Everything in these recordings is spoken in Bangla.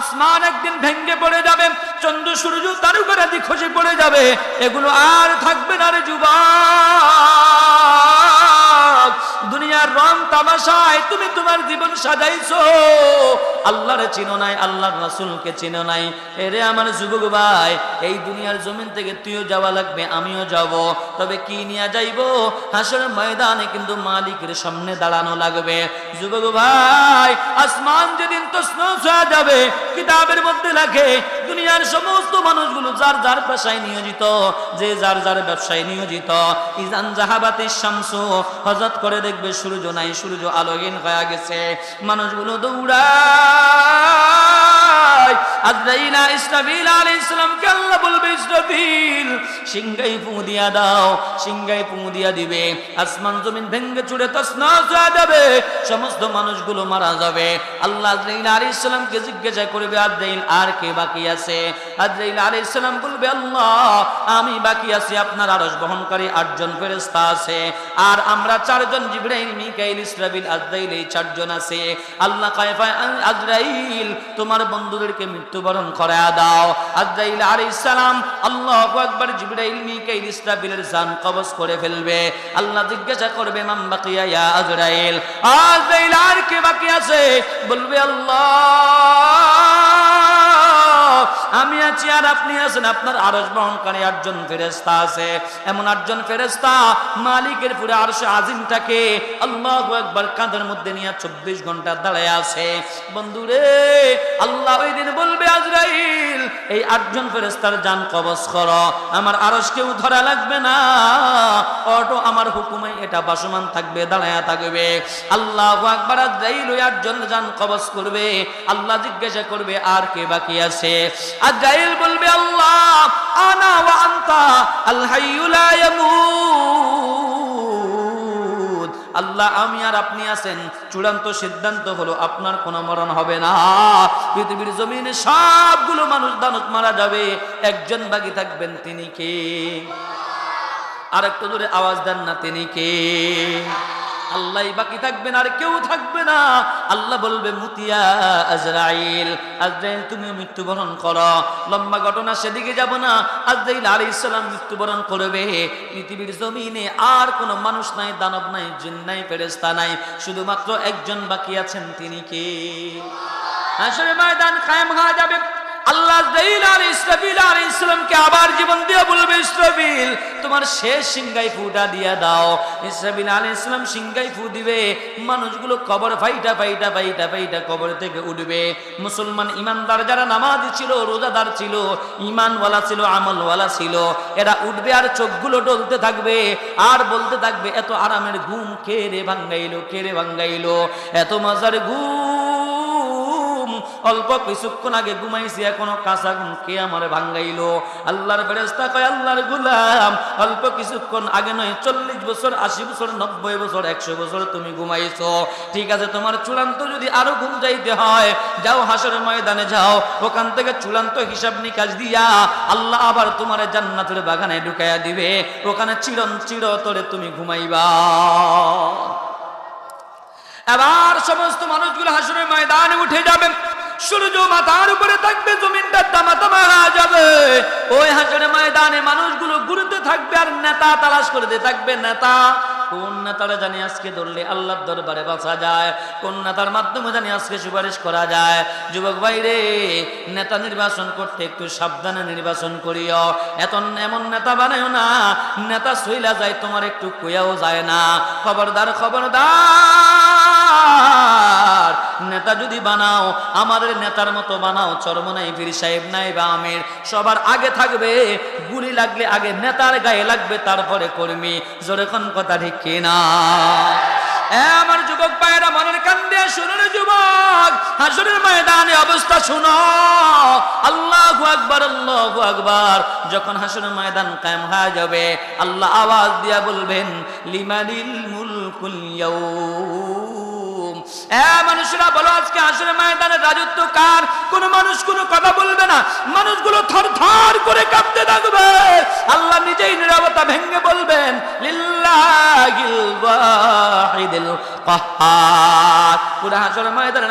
আসমান একদিন ভেঙ্গে পড়ে যাবে, চন্দ্র, সূর্য তারুকারাদি খসে পড়ে যাবে, এগুলো আর থাকবে না রে যুবক। দুনিয়ার রং তামাশায় তুমি তোমার জীবন সাজাইছো। আল্লাহরে চিনো নাই, আল্লাহর রাসূলকে চিনো নাই। এরে আমার যুবক ভাই, এই দুনিয়ার জমিন থেকে তুইও যাওয়া লাগবে, আমিও যাব। তবে কি নিয়ে যাইব? হাসর ময়দানে কিন্তু মালিকের সামনে দাঁড়ানো লাগবে। যুবক ভাই, আসমান যেদিন তো হয়ে যাবে, কিতাবের মধ্যে লাগে, দুনিয়ার সমস্ত মানুষগুলো যার যার পেশায় নিয়োজিত, যে যার যার ব্যবসায় নিয়োজিত। ইজান জাহাবাতি শামসু, হজরত করে দেখবে সূর্য নাই, সূর্য আলোহীন হয়ে গেছে। মানুষগুলো দৌড়ায় যায় আজরাইল ইসরাফিল আলাইহিস আল্লাহ বলবে, ইসরাফিল সিংহাই দাও সিংহাই দিবে। আসমান জমিন ভেঙ্গে চুড়ে তছনছ হয়ে যাবে, সমস্ত মানুষগুলো মারা যাবে। আল্লাহ আজরাইল আলাইহিস জিজ্ঞাসা করবে, আজরাইল, আর কে বাকি আছে? আজরাইল আলাইহিস সালাম বলবে, আল্লাহ, আমি বাকি আছি, আপনার আরশ বহনকারী আটজন ফেরেশতা আছে, আর আমরা চারজন জিবরাইল, মিকাইল, ইসরাফিল এই চারজন আছে। আল্লাহ কায়ফা আজরাইল, তোমার বন্ধুদেরকে মৃত্যুবরণ করায়া দাও। আজরাইল আলাইহিস সালাম আল্লাহ আকবার জিবরাইল, মিকাইল, ইসরাফিলের জান কবজ করে ফেলবে। আল্লাহ জিজ্ঞাসা করবে মাম বাকিয়া আজরাইল? আজরাইল, আর কে বাকি আছে? বলবে, আল্লাহ। আমি আছি আর আপনি আছেন। আপনার আরস বহনকারী আটজন ফেরেস্তা আছে। এমন আটজন ফেরেস্তা মালিকের পুরো আরশে আজিমটাকে আল্লাহ একবার কাঁধের মধ্যে নিয়ে চব্বিশ ঘণ্টা দাঁড়ায় আছে। বন্ধুরে, আল্লাহ ওই দিন বলবে, আজরাইল, এই আটজন ফেরেস্তার যান কবজ কর। আমার আরস কেউ ধরা লাগবে না। অটো আমার হুকুমে এটা বাসমান থাকবে, দাঁড়ায়া থাকবে। আল্লাহ একবার আজরাইল ওই আটজন যান কবজ করবে। আল্লাহ জিজ্ঞাসা করবে, আর কে বাকি আছে? আজরাইল বলবে, আল্লাহ, আনা ওয়া আনতা আল লা ইয়ামুত। আল্লাহ, আমি আর আপনি আছেন। চূড়ান্ত সিদ্ধান্ত হলো, আপনার কোনো মরণ হবে না। পৃথিবীর জমিনে সবগুলো মানুষ দানব মারা যাবে। একজন বাকি থাকবেন তিনি কে? আর একটু দূরে আওয়াজ দেন না, তিনি কে? আল্লাহ বাকি থাকবেন আর কেউ থাকবে না। আল্লাহ বলবে, মুতিয়া আজরাইল আজরাইল তুমি মৃত্যুবরণ করো। লম্বা ঘটনা সেদিকে যাব না। আজরাইল আলী ইসলাম মৃত্যুবরণ করবে। পৃথিবীর জমিনে আর কোনো মানুষ নাই, দানব নাই, জিন নাই ফেরেস্তা নাই। শুধুমাত্র একজন বাকি আছেন তিনি কে? আসলে ময়দান কায়েম হয়ে যাবে। আল্লাহ ইসলামকে আবার জীবন দিয়ে বলবে, ইসরাফিল, তোমার শেষ সিংগাই ফুটা দিয়া দাও। ইসরাফিল আলী ইসলাম সিংগাই ফু দিবে, মানুষগুলো কবর ফাইটা ফাইটা ফাইটা ফাইটা কবর থেকে উঠবে। মুসলমান ইমানদার যারা নামাজ ছিল, রোজাদার ছিল, ইমানওয়ালা ছিল, আমলওয়ালা ছিল, এরা উঠবে আর চোখগুলো ডলতে থাকবে, আর বলতে থাকবে, এত আরামের ঘুম কে রে ভাঙ্গাইলো, কে রে ভাঙ্গাইলো? এত মজার ঘুম অল্প কিছুক্ষণ আগে ঘুমাইছি, এখনও কাঁচা ঘুম কে আমার ভাঙ্গাইলো? আল্লাহর ফেরেস্তা কয়, আল্লাহর গুলাম, অল্প কিছুক্ষণ আগে নয়, চল্লিশ বছর, আশি বছর, নব্বই বছর, একশো বছর তুমি ঘুমাইছো। ঠিক আছে, তোমার চূড়ান্ত যদি আরও ঘুম যাইতে হয়, যাও হাসর ময়দানে যাও, ওখান থেকে চূড়ান্ত হিসাব নিকাশ দিয়া আল্লাহ আবার তোমার জান্নাতের বাগানে ঢুকাইয়া দিবে। ওখানে চিরন চিরতরে তুমি ঘুমাইবা। এবার সমস্ত মানুষগুলো হাসুরের ময়দানে উঠে যাবে। সূর্য মাথার উপরে থাকবে, জমিনটা তামা তামা হয়ে যাবে। ওই হাসুরের ময়দানে মানুষগুলো ঘুরতে থাকবে আর নেতা তালাশ করতে থাকবে। নেতা, কোন নেতারা জানি আজকে ধরলে আল্লাহর দরবারে বাঁচা যায়? কোন নেতার মাধ্যমে জানি আজকে সুপারিশ করা যায়? যুবক ভাইরে, নেতা নির্বাচন করতে একটু সাবধানে নির্বাচন করিও। এত এমন নেতা বানাইও না, নেতা সইলা যায়, তোমার একটু কইয়াও যায় না। খবরদার খবরদার। নেতা যদি বানাও, আমাদের নেতার মতো বানাও চরমনাই ফির সাহেব নাই বা আমির। সবার আগে থাকবে, গুলি লাগলে আগে নেতার গায়ে লাগবে, তারপরে কর্মী। জোরেখন কথা ঠিক কিনা? আমার যুবক ভাইয়েরা, মনের কান্দে শুনুন যুবক, হাসুরের ময়দানে অবস্থা শুনো। আল্লাহু আকবার আল্লাহু আকবার। যখন হাসুরের ময়দান কায়েম হয়ে যাবে, আল্লাহ আওয়াজ দিয়া বলবেন, লিমানিল মুলকুল ইয়াউম। মানুষরা বলো আজকে ময়দানে রাজত্ব কার? কোন মানুষ কোনো কথা বলবে না। মানুষগুলো থর থর করে কাঁপতে থাকবে। আল্লাহ নিজেই নিরাপত্তা ভেঙে বলবেন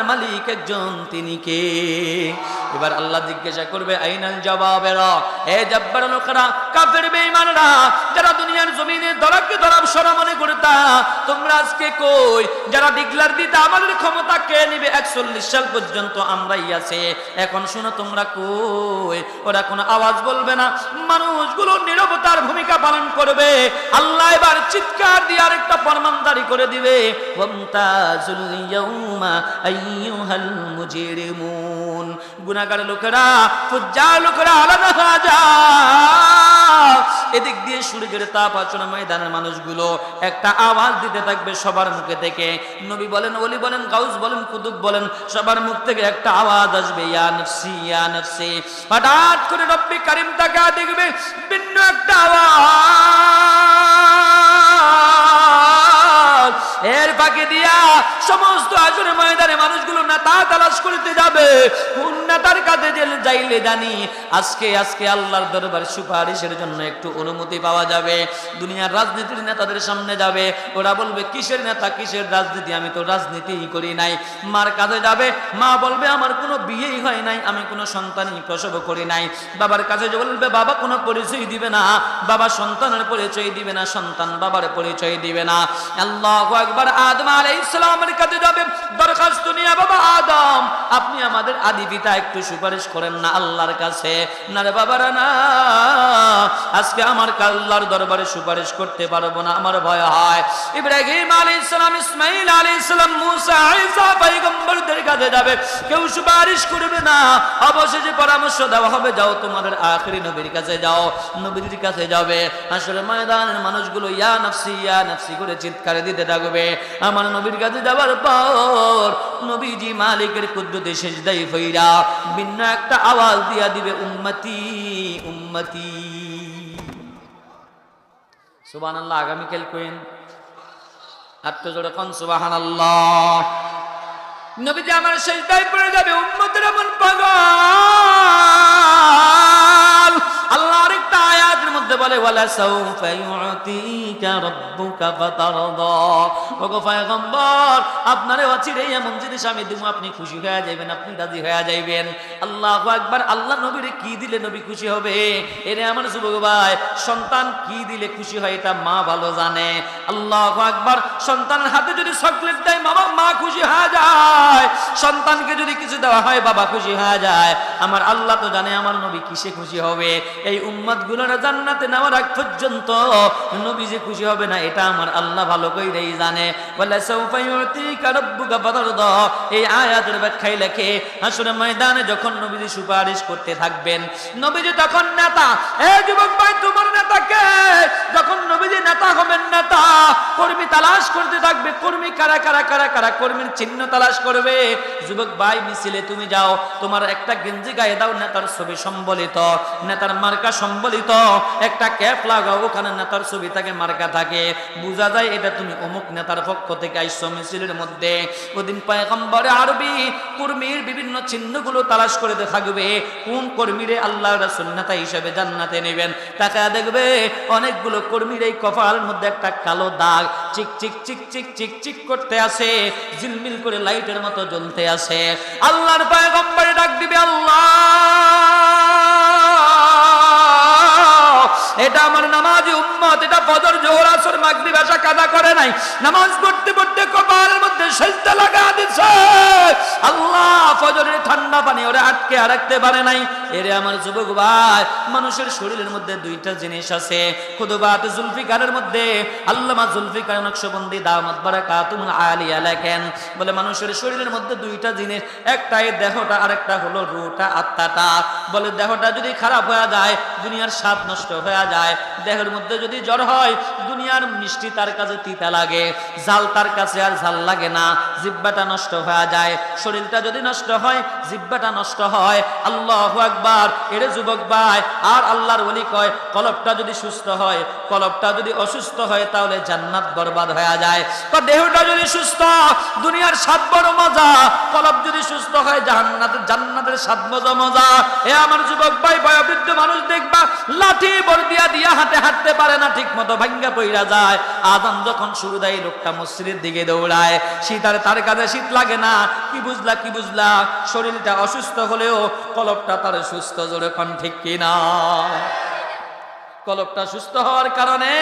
মালিক একজন, তিনি কে? এবার আল্লাহ জিজ্ঞাসা করবে, আইনাল জবাবের? যারা দুনিয়ার জমিনে সরা মনে করতা, তোমরা আজকে কই? যারা ডিক্লার দিতে আমাদের ক্ষমতা কে নিবে? একচল্লিশ সাল পর্যন্ত আমরাই আছে। এখন শোনো তোমরা কই? ওরা কোনো আওয়াজ বলবে না। মানুষগুলো নিরবতার ভূমিকা পালন করবে। আল্লাহ এবার চিৎকার দিয়ে আরেকটা ফরমানদারি করে দিবে। গুনাহগার লোকেরা, ফুজ্জার লোকেরা আলাদা হয়ে যাও। এদিক দিয়ে সূর্যের তাপ আচরণ ময়দানের মানুষগুলো একটা আওয়াজ দিতে থাকবে সবার মুখে থেকে। নবী বলেন, ওলি বলেন, গাউস বলেন, কুতুব বলেন, সবার মুখ থেকে একটা আওয়াজ আসবে, ইয়া নফসি ইয়া নফসি। হঠাৎ করে রব্বি কারিম তাকা দেখবে, ভিন্ন একটা আওয়াজ। এর ফাঁকে দিয়া সমস্ত আসরে ময়দানে মানুষগুলো নেতা তালাশ করতে যাবে। কোন নেতার কাছে জেলে যাইলে জানি, আজকে আজকে আল্লাহর দরবার সুপারিশের জন্য একটু অনুমতি পাওয়া যাবে। দুনিয়ার রাজনীতির নেতাদের সামনে যাবে। ওরা বলবে, কিসের নেতা, কিসের রাজনীতি? আমি তো রাজনীতিই করি নাই। মার কাছে যাবে। মা বলবে, আমার কোনো বিয়েই হয় নাই। আমি কোনো সন্তানই প্রসব করি নাই। বাবার কাছে বলবে, বাবা কোনো পরিচয় দিবে না। বাবা সন্তানের পরিচয় দিবে না, সন্তান বাবার পরিচয় দিবে না। আল্লাহ একবার আদম আলাইহিস সালামের কাছে যাবে, দরখাস্ত নিয়ে বাবা আদম, আপনি আমাদের আদি পিতা, একটু সুপারিশ করেন না আল্লাহর কাছে। না রে বাবারা, না, আজকে আমার আল্লাহর দরবারে সুপারিশ করতে পারব না, আমার ভয় হয়। ইব্রাহিম আলাইহিস সালাম, ইসমাইল আলাইহিস সালাম, মুসা, ঈসা পয়গম্বরদের কাছে যাবে। কেউ সুপারিশ করবে না, অবশেষে পরামর্শ দেওয়া হবে, যাও তোমাদের আখরি নবীর কাছে যাও নবীর কাছে যাবে। আসলে ময়দানের মানুষগুলো, ইয়া নফসি ইয়া নফসি, করে চিৎকার দিতে থাকবে। আমার নবীর কাছে যাওয়ার পর নবীজি মালিকের কুদ্রতে সেজদাই ফইরা ভিন্ন একটা আওয়াজ দিয়া দিবে, উম্মতি উম্মতি। সুবহানাল্লাহ, আগামীকাল কইন? আত্ম জোড়ে কোন, সুবহানাল্লাহ। নবীজি আমার সেজদায় পড়ে যাবে, উম্মতের এমন পাগল। আল্লাহ মধ্যে বলে, ওয়ালা সাউফা রাব্বুকা ফাতারদা। ওগো পয়গম্বর, আপনারে অচিরে এমন জিনিস আমি দিমু, আপনি খুশি হয়ে যাবেন আপনি রাজি হয়ে যাইবেন। আল্লাহু আকবার, আল্লাহ নবীরে কি দিলে নবী খুশি হবে? এরে আমার যুবক ভাই, সন্তান কি দিলে খুশি হয় এটা মা ভালো জানে। আল্লাহু আকবার, সন্তানের হাতে যদি চকলেট দেয় মামা মা খুশি হয়ে যায়। সন্তানকে যদি কিছু দেওয়া হয়, বাবা খুশি হয়ে যায়। আমার আল্লাহ তো জানে আমার নবী কিসে খুশি হবে। এই উম্মতগুলোর জান্নাতে নেওয়ার আগ পর্যন্ত নবী যে খুশি হবে না, এটা আমার আল্লাহ ভালো কইরেই জানে। বলে এই আয়াতের ব্যাখ্যায় লেখে, হাসরের ময়দানে যখন নবীজি সুপারিশ করতে থাকবেন, নবীজি তখন নেতা। এ যুবক ভাই, তোমার নেতা কে? যখন নবীজি নেতা হবেন নেতা, কর্মী তালাশ করতে থাকবে, কর্মী কারা কারা কারা কারা কর্মীর চিহ্ন তালাশ করবে? যুবক ভাই, মিছিলে তুমি যাও, তোমার একটা গেঞ্জি গায়ে দাও, নেতার ছবি সম্বলিত, নেতার মার্কা সম্বলিত একটা ক্যাপ লাগাও, ওখানে নেতার ছবি থাকে, মার্কা থাকে। বোঝা যায় এটা তুমি অমুক নেতার পক্ষ থেকে আইসো মিছিলের মধ্যে। ওদিন পয়গম্বরে আরবি কর্মীর বিভিন্ন চিহ্নগুলো তালাশ করে থাকবে। কোন কর্মীরে আল্লাহ রাসূল নেতা হিসেবে জান্নাতে নেবেন? তাকা দেখবে অনেকগুলো কর্মীর এই কপালের মধ্যে একটা কালো দাগ। চিক চিক চিক চিক চিক চিক করতে আসে, ঝিলমিল করে লাইটের মতো জ্বলতে আসে। আল্লাহর পয়গম্বরে ডাক দিবে আল্লাহ! এটা আমার নামাজি উম্মত, এটা ফজর, জোহর, আসর, মাগরিব এসা কাজা করে নাই। নামাজ পড়তে পড়তে কপালের মধ্যে সেজদা লাগা দিছে। আল্লাহ, ফজরের ঠান্ডা পানি ওরে আটকে রাখতে পারে নাই। এরে আমার যুবক ভাই, মানুষের শরীরের মধ্যে দুইটা জিনিস আছে। খুদবাত জুলফিকারের মধ্যে, আল্লামা জুলফিকার নকশবন্দি দামাত বারাকাতুম আলিয়া লেখেন, বলে মানুষের শরীরের মধ্যে দুইটা জিনিস, একটাই দেহটা, আরেকটা হলো রুটা আত্মাটা। বলে দেহটা যদি খারাপ হয়ে যায়, দুনিয়ার স্বাদ নষ্ট হয়ে যায়, দেহের মধ্যে যদি জ্বর হয়, দুনিয়ার মিষ্টি তার কাছে তিতা লাগে জাল তার কাছে আর ঝাল লাগে না, জিব্বাটা নষ্ট হয়ে যায়, শরীরটা যদি নষ্ট হয়, জিব্বাটা নষ্ট হয়, আল্লাহ আকবার, এরে যুবক ভাই, আর আল্লাহর ওলি কয় কলবটা যদি সুস্থ হয় কলবটা যদি অসুস্থ হয়, তাহলে জান্নাত বরবাদ হয়ে যায়। তো দেহটা যদি সুস্থ, দুনিয়ার সাত বড় মজা কলব যদি সুস্থ হয় জান্নাতের জান্নাতের সাত মজা মজা। এ আমার যুবক ভাই, বয়োবৃদ্ধ মানুষ দেখবা, লাঠি বর দিয়া দিয়া হাতে হাঁটতে পারে না ঠিক মতো ভাঙ্গা পইরা যায়। আদান যখন শুরু দেয় লোকটা মসজিদের দিকে দৌড়ায়। শীত আর তার কাছে শীত লাগে না। কি বুঝলা কি বুঝলা? শরীরটা অসুস্থ হলেও কলকটা তার সুস্থ জোরে কোন ঠিক কিনা? কলবটা সুস্থ হওয়ার কারণে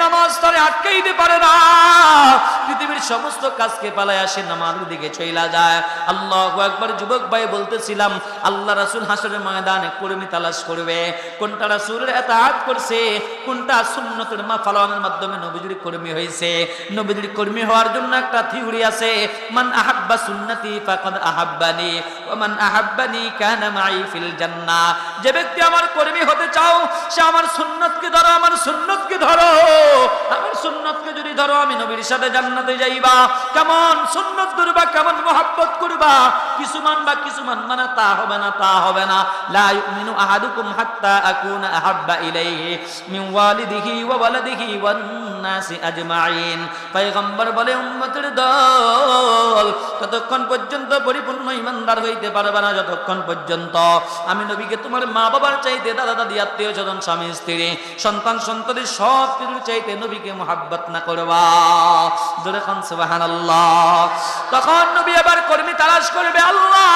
নামাজ তারে আটকে দিতে পারে না। পৃথিবীর সমস্ত কাজকে পালায় আসে নামাজের দিকে চইলা যায়। আল্লাহ একবার যুবক ভাই বলতেছিলাম, আল্লাহ রাসুল হাসরের ময়দানে কর্মী তালাশ করবে। কোনটা রাসুলের এত আট করছে, কোনটা সুন্নতের মা ফালানোর মাধ্যমে নবীজির কর্মী হয়েছে নবীজির কর্মী হওয়ার জন্য একটা থিওরি আছে, মান আহাব্বা সুন্নতি ফাকাদ আহাব্বানি, ওয়া মান আহাব্বানি কানা মাই ফিল জান্নাহ। যে ব্যক্তি আমার কর্মী হতে চাও, সে আমার সুন্নতকে ধরো, আমার সুন্নতকে ধরো। আমার সুন্নতকে যদি ধরো, আমি নবীর সাথে জান্নাতে যাইবা। কেমন সুন্নত করবা, কেমন মোহাব্বত করবা? কিছু মানবা কিছু মানবা না, তা হবে না, তা হবে না। লা ইউমিনু আহাদুকুম হাত্তা আকুনা আহাব্বা ইলাইহি মিন ওয়ালিদিহি ওয়া ওয়ালাদিহি ওয়ান নাসি আজমাইন। পয়গম্বর বলে, উম্মতের দল, ততক্ষণ পর্যন্ত পরিপূর্ণ ইমানদার হইতে পারবে না, যতক্ষণ পর্যন্ত। আমি নবীকে তোমার মা বাবার চাইতে দাদা দাদি আত্মীয় স্বজন, স্বামী, স্ত্রী, সন্তান, সন্ততি, সব কিছুর চাইতে নবীকে মোহাব্বত না করবা। জোরে খান সুবহানাল্লাহ। তখন নবী আবার কর্মী তালাশ করবে, আল্লাহ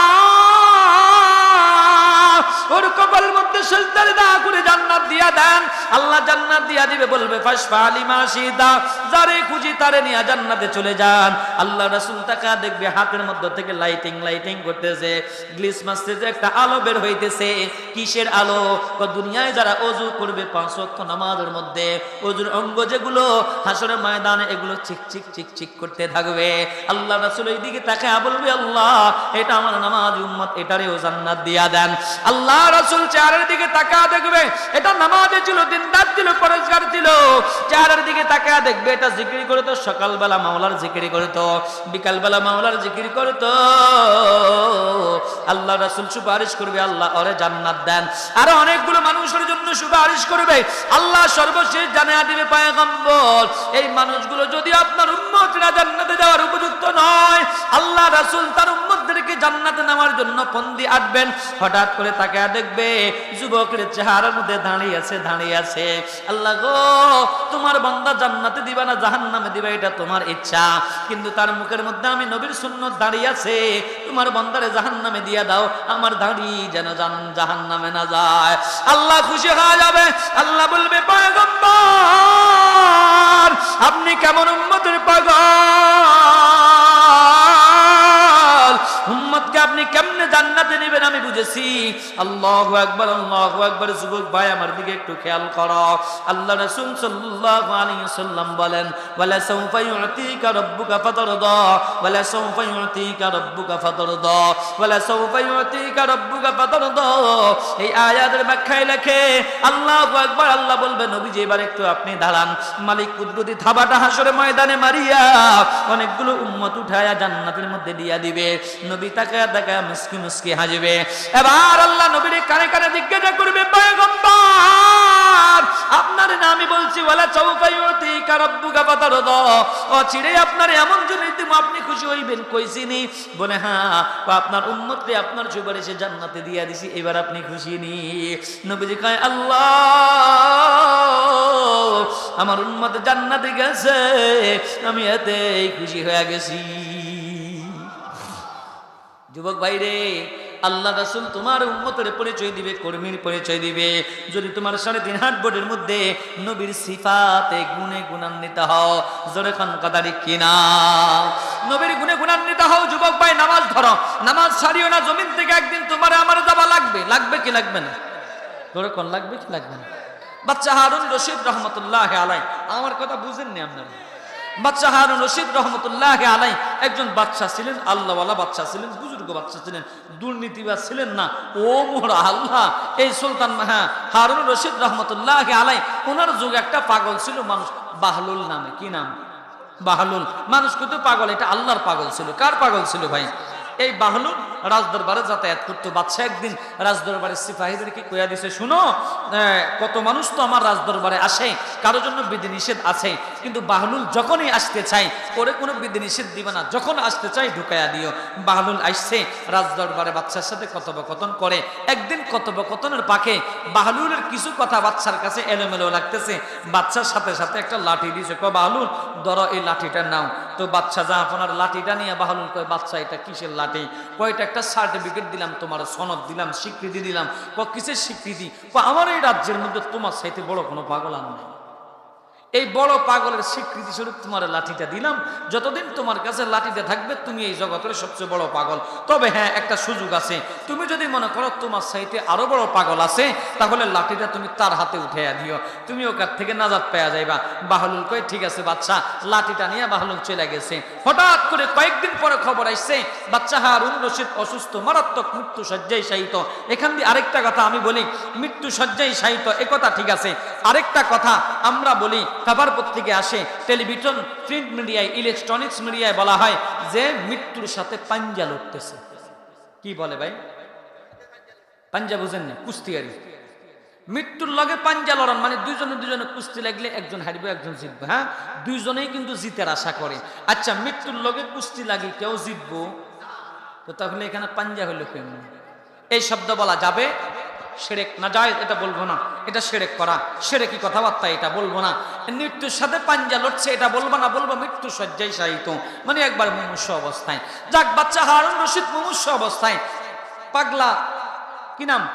ওর কপাল মধ্যে সেজদারে দা করে জান্নাত দিয়া দেন। আল্লাহ জান্নাত দিয়া দিবে, বলবে ফাসফা আলিমা সিদা যারে খুঁজি তারে নিয়ে জান্নাতে চলে যান। আল্লাহ রাসূল তাকা দেখবে, হাতের মধ্যে থেকে লাইটিং লাইটিং করতেছে। গ্লিস মাসতেছে একটা আলো বের হইতেছে। কিসের আলো? দুনিয়ায় যারা অজু করবে, পাঁচ ওয়াক্ত নামাজের মধ্যে, অজুর অঙ্গ যেগুলো হাসরের ময়দানে, এগুলো চিক চিক চিক চিক করতে থাকবে। আল্লাহ রাসূল এই দিকে তাকায় বলবে, আল্লাহ, এটা আমার নামাজ উম্মত, এটারেও জান্নাত দিয়া দেন। আল্লাহ রাসূল চেহারার দিকে তাকা দেখবে। এটা নামাজে ছিল দিনদার ছিল পরিষ্কার ছিল। চেহারার দিকে তাকা দেখবে, এটা জিকির করে তো সকালবেলা মাওলার জিকির করে তো বিকালবেলা মাওলার জিকির করে তো আল্লাহ রাসূল সুপারিশ করবে, আল্লাহ ওরে জান্নাত দেন। আর অনেকগুলো মানুষের জন্য সুপারিশ করবে। আল্লাহ সর্বশেষ জানা দিবে, পয়গম্বর, এই মানুষগুলো যদি আপনার উম্মতরা জান্নাতে যাওয়ার উপযুক্ত নয়, আল্লাহ রাসূল তার উম্মতদেরকে জান্নাতে নেওয়ার জন্য পন্দি আটবেন। হঠাৎ করে তাকে দেখবে যুবকের চেহারার মধ্যে দাঁড়িয়ে আছে দাঁড়িয়ে আছে। আল্লাহ গো, তোমার বান্দা জান্নাতে দিবা না, জাহান্নামে দিবা, এটা তোমার ইচ্ছা। কিন্তু তার মুখের মধ্যে আমি নবীর শূন্য দাঁড়িয়ে আছে। তোমার বান্দারে জাহান্নামে দিয়া দাও, আমার দাড়ি যেন জান, জাহান্নামে না যায়। আল্লাহ খুশি হয়ে যাবে। আল্লাহ বলবে আপনি কেমন উম্মতের বুঝেছি। আল্লাহ একবার আল্লাহ একবার যুবক ভাই, আমার দিকে একটু খেয়াল করো। আল্লাহ রাসূল সাল্লাম বলেন এই ব্যাখ্যায় লেখে, আল্লাহু আকবার, আল্লাহ বলবে, নবীজি, এবার একটু আপনি দাঁড়ান। মালিক থাবাটা ময়দানে মারিয়া, অনেকগুলো উম্মত উঠায়া জান্নাতের মধ্যে দিয়া দিবে। নবী তাকায়া তাকায়া মুস্কি মুস্কি হাসবে। এবার আল্লাহ নবীর কানে কানে জিজ্ঞাসা করবে আপনার না আমি বলছি, ওয়ালা চৌকাইয়তি কারাব্বুকা ফাতারদ। ও চিড়ে আপনার এমন জন্য আপনি খুশি হইবেন কইছিনি বলে হ্যাঁ আপনার উম্মতকে আপনার সুপারিশে জান্নাতে দিয়া দিছি, এবার আপনি খুশি নি। নবীজি কয়, আল্লাহ, আমার উম্মত জান্নাতে গেছে, আমি এতেই খুশি হয়ে গেছি। যুবক ভাইরে আল্লাহ রাসুল তোমার উম্মতের পরিচয় দিবে, কর্মীর পরিচয় দিবে। যদি তোমার সাড়ে তিন হাত বোর্ডের মধ্যে নবীর সিফাতে গুণে গুণান্বিত হও, জোরে কাদারি কিনা। নবীর গুণে গুণান্বিত হও, যুবক ভাই, নামাজ ধরো। নামাজ ছাড়িও না, জমিন থেকে একদিন তোমার আমার যাবা লাগবে। লাগবে কি লাগবে না? জোরে লাগবে কি লাগবে না? বাচ্চা হারুন রশিদ রহমতুল্লাহ আলাই আমার কথা বুঝেননি আপনারা? বাচ্চা হারুন রশিদ রহমতুল্লাহ আলাই একজন বাচ্চা ছিলেন, আল্লাহওয়ালা বাচ্চা ছিলেন, বুজুর্গ বাচ্চা ছিলেন, দুর্নীতিবাজ ছিলেন না। ও মোহরা আল্লাহ, এই সুলতান হ্যাঁ হারুন রশিদ রহমতুল্লাহ আলাই ওনার যুগে একটা পাগল ছিল মানুষ, বাহলুল নামে, কি নাম? বাহলুল। মানুষ কিন্তু পাগল, এটা আল্লাহর পাগল ছিল। কার পাগল ছিল ভাই? এই বাহলুল রাজদরবারে যাতায়াত করতো বাচ্চা একদিন রাজদরবারের সিপাহীদেরকে কইয়া দিছে, শুনো কত মানুষ তো আমার রাজদরবারে আসে, কারও জন্য বিধিনিষেধ আছে, কিন্তু বাহলুল যখনই আসতে চাই ওরে কোনো বিধিনিষেধ দিবে না, যখন আসতে চাই ঢুকাইয়া দিও। বাহলুল আসছে, রাজদরবারে বাচ্চার সাথে কথোপকথন করে। একদিন কথোপকথনের পাকে বাহলুলের কিছু কথা বাচ্চার কাছে এলোমেলো লাগতেছে। বাচ্চার সাথে সাথে একটা লাঠি দিয়েছে ক বাহলুল, ধরো এই লাঠিটা নাও। তো বাচ্চা যা, আপনার লাঠিটা নিয়ে বাহলুল কয় বাচ্চা এটা কিসের লাঠি কয়টা একটা সার্টিফিকেট দিলাম, তোমার সনদ দিলাম, স্বীকৃতি দিলাম। বা কিসের স্বীকৃতি? বা আমার এই রাজ্যের মধ্যে তোমার সাইতে বড় কোনো পাগল আর নাই। এই বড় পাগলের স্বীকৃতি স্বরূপ তোমার লাঠিটা দিলাম। যতদিন তোমার কাছে লাঠিটা থাকবে, তুমি এই জগতের সবচেয়ে বড় পাগল। তবে হ্যাঁ একটা সুযোগ আছে। তুমি যদি মনে করো তোমার সাইতে আরও বড় পাগল আছে, তাহলে লাঠিটা তুমি তার হাতে উঠাইয়া দিও। তুমি ওকার থেকে নাজাদ পেয়া যাইবা। বাহলুল কই, ঠিক আছে বাচ্চা, লাঠিটা নিয়ে বাহলুল চলে গেছে। হঠাৎ করে কয়েকদিন পরে খবর আসছে, বাচ্চা হারুন রশিদ অসুস্থ, মারাত্মক মৃত্যু সজ্জায় সাহিত এখান দিয়ে আরেকটা কথা আমি বলি মৃত্যু সজ্জায় সাহিত একথা ঠিক আছে। আরেকটা কথা আমরা বলি খাবার পত্রিকায় আসে, টেলিভিশন, প্রিন্ট মিডিয়ায়, ইলেকট্রনিক্স মিডিয়ায় বলা হয় যে মৃত্যুর সাথে পাঞ্জা লড়তেছে। কি বলে ভাই? পাঞ্জা বুঝেন না কুস্তিয়ারি মৃত্যুর লগে পাঞ্জা লড়ন মানে দুইজনে দুজনে কুস্তি লাগলে একজন হারবে, একজন জিতবে হ্যাঁ? দুইজনেই কিন্তু জিতের আশা করে। আচ্ছা মৃত্যুর লগে কুস্তি লাগে কেউ জিতবো? তো তাহলে এখানে পাঞ্জা হইল কেমন? এই শব্দ বলা যাবে সেরেক না যায় এটা বলব না। এটা সেরেক করা। সেরেকি কথাবার্তা, এটা বলব না। মৃত্যুর সাথে পাঞ্জা লড়ছে, এটা বলব না, বলব মৃত্যু শয্যায় সাহিত মানে একবার মুমূর্ষ অবস্থায়। যাক, বাচ্চা হারুন রশিদ মুমূর্ষ অবস্থায়। পাগলা, কি নাম?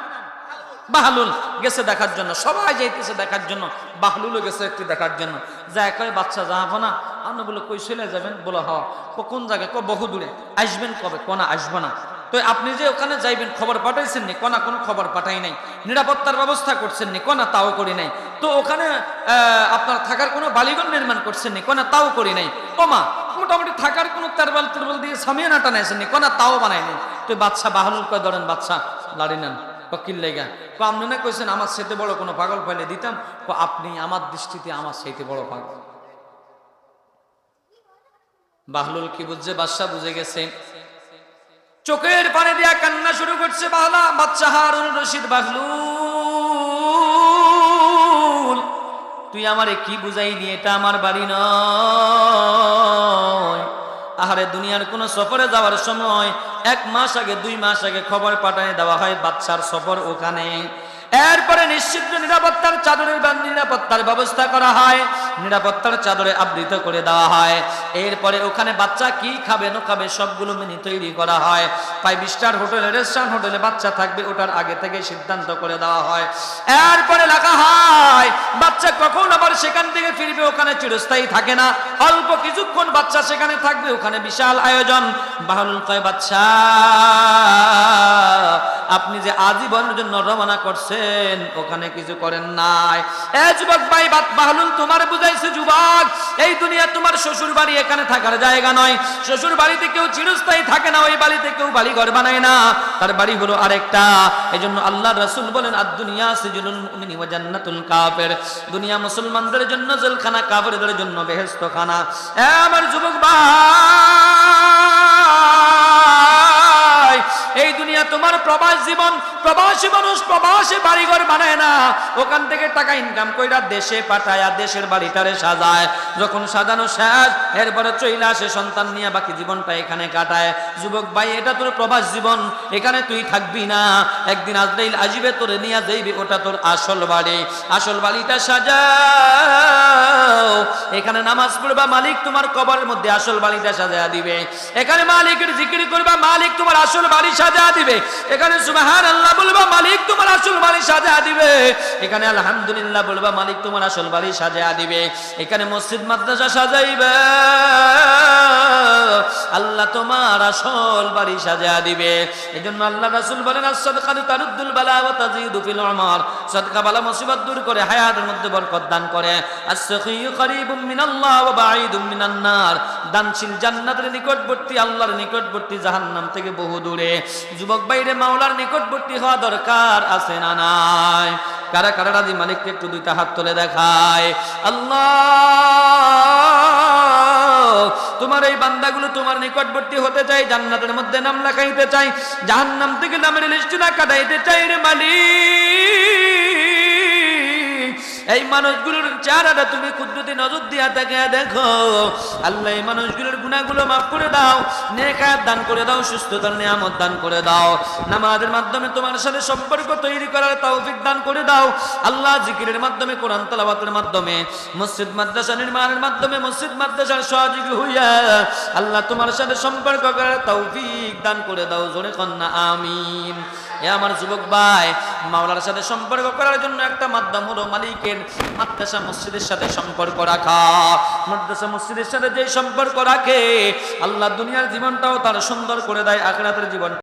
বাহলুল গেছে দেখার জন্য। সবাই যাইতেছে দেখার জন্য। বাহলুলও গেছে একটু দেখার জন্য। যা কয়, বাচ্চা যাব না। আপনি বলে, কই চলে যাবেন? বলো, হ। কোন জায়গায়? ক, বহু দূরে। আসবেন কবে? কোনা আসব না। তো আপনি যে ওখানে যাইবেন, খবর পাঠাইছেন নি? কোনা কোনো খবর পাঠাই নাই। নিরাপত্তার ব্যবস্থা করছেন নি? কোনা তাও করি নাই। তো ওখানে আপনার থাকার কোনো বালিগণ নির্মাণ করছেন নি? কোনা তাও করি নাই। ওমা মোটামুটি থাকার কোনো তেরবাল তেরবাল দিয়ে সামিয়ানা টানাইছেন নি? কোনা তাও বানাই নাই। তো বাচ্চা বাহলুল কয়, ধরেন বাচ্চা লাড়ি নেন কিল লেগা। কো আপনি না কইছেন আমার সেতে বড় কোনো পাগল পাইলে দিতাম? তো আপনি আমার দৃষ্টিতে আমার সাথে বড় পাগল। বাহলুল কি বুঝছে? বাদশাহ বুঝে গেছে চোখের পানি দিয়া কান্না শুরু করছে বাহলা বাচ্চা হারুন রশিদ বাহলু তুই আমারে কি বুঝাইলি, এটা আমার বাড়ি নয়। আহারে, দুনিয়ার কোন সফরে যাওয়ার সময় এক মাস আগে, দুই মাস আগে খবর পাঠায় দেওয়া হয় বাচ্চার সফর ওখানে। এরপরে নিশ্চিত নিরাপত্তার চাদরের নিরাপত্তার ব্যবস্থা করা হয়। নিরাপত্তার চাদরে আবৃত করে দেওয়া হয়। এরপরে ওখানে বাচ্চা কি খাবে, না খাবে, সবগুলো মেনে তৈরি করা হয়। ফাইভ স্টার হোটেলে, রেস্টুরেন্ট হোটেলে বাচ্চা থাকবে, ওটার আগে থেকে সিদ্ধান্ত করে দেওয়া হয়। এরপরে লেখা হয়, বাচ্চা কখন আবার সেখান থেকে ফিরবে, ওখানে চিরস্থায়ী থাকে না। অল্প কিছুক্ষণ বাচ্চা সেখানে থাকবে, ওখানে বিশাল আয়োজন। বাহলুল কয়, বাচ্চা আপনি যে আজীবনের জন্য রওনা করছেন, ওখানে কিছু করেন নাই। এ যুবক ভাই বাত বাহলুল, তোমার বুঝাইছে যুবক, এই দুনিয়া তোমার শ্বশুর বাড়ি এখানে থাকার জায়গা নয়। শ্বশুর বাড়িতে কেউ চিরস্থায়ী থাকে না, ওই বাড়িতে কেউ বাড়ি ঘর বানায় না। তার বাড়ি হলো আরেকটা। এই জন্য আল্লাহ রসুল বলেন আর দুনিয়া সিজনুল মুমিনি ওয়া জান্নাতুল কাফের। দুনিয়া মুসলমানদের জন্য জেলখানা, কাফেরদের জন্য বেহেশত খানা এ আমার যুবক ভাই! এই দুনিয়া তোমার প্রবাস জীবন, প্রবাসী মানুষ প্রবাসী বাড়িঘর বানায় না। ওখান থেকে টাকা ইনকাম কইরা দেশে পাঠায় দেশের বাড়িটারে সাজায়। যখন সাজানো শেষ, এরপরে চইলে আসে, সন্তান নিয়ে বাকি জীবনটা এখানে কাটায়। যুবক, ভাই, এটা তোর প্রবাস জীবন, এখানে তুই থাকবি না। একদিন আজরাইল আসবে, তোরে নিয়ে যাইবি, ওটা তোর আসল বাড়ি। আসল বাড়িটা সাজাও। এখানে নামাজ পড়বা, মালিক তোমার কবরের মধ্যে আসল বাড়িটা সাজা দিবে। এখানে মালিকের জিকির করবা, মালিক তোমার আসল বাড়ি সাজা দিবে। এখানে সুবাহান আল্লাহ বলবা, মালিক তোমার আসল বাড়ি সাজা দিবে। এখানে আলহামদুলিল্লাহ বলবা, মালিক তোমার আসল বাড়ি সাজা দিবে। এখানে মসজিদ, মাদ্রাসা সাজাইবে। আল্লাহ তোমার আসল বাড়ি সাজা দিবে। এই জন্য আল্লাহ রাসূল বলেন as-সাদকাতু তারুদ্দুল বালা সাদকা বালা মুসিবত দূর করে, হায়াতের মধ্যে বরকত দান করে। করিবুম মিনাল্লাহ ওয়া বাঈদুম মিনান নার দানশীল জান্নাতের নিকটবর্তী, আল্লাহর নিকটবর্তী জাহান্নাম থেকে বহু দূরে যুবক বাইরে মাওলার নিকটবর্তী হওয়া দরকার আছে না নাই? কারা কারা রাজি মালিককে একটু দুইটা হাত তুলে দেখায়। আল্লাহ! তোমার এই বান্দাগুলো তোমার নিকটবর্তী হতে চাই জান্নাতের মধ্যে নাম লেখাইতে চাই জাহান্নাম থেকে নামের লিস্টি না কাটাইতে চাই রে মালিক। এই মানুষগুলোর চেহারাটা তুমি কুদরতি নজর দিয়া তাকে দেখো। আল্লাহ এই মানুষগুলোর গুণাগুলো মাফ করে দাও নেকাত দান করে দাও, সুস্থতার নিয়ামত দান করে দাও। নামাজের মাধ্যমে তোমার সাথে সম্পর্ক তৈরি করার তৌফিক দান করে দাও। আল্লাহ জিকিরের মাধ্যমে, কোরআন তালাবাতের মাধ্যমে, মসজিদ মাদ্রাসা নির্মাণের মাধ্যমে, মসজিদ মাদ্রাসার সহযোগী হইয়া আল্লাহ তোমার সাথে সম্পর্ক করার তৌফিক দান করে দাও। জোরে কন্যা, আমিন। এ আমার যুবক ভাই, মাওলার সাথে সম্পর্ক করার জন্য একটা মাধ্যম হলো মালিকের মাদ্রাসা মসজিদের সাথে সম্পর্ক রাখা। মাদ্রাসা মসজিদের সাথে যে সম্পর্ক রাখে, আল্লাহ দুনিয়ার জীবনটাও তার সুন্দর করে দেয়, আখরাতের জীবন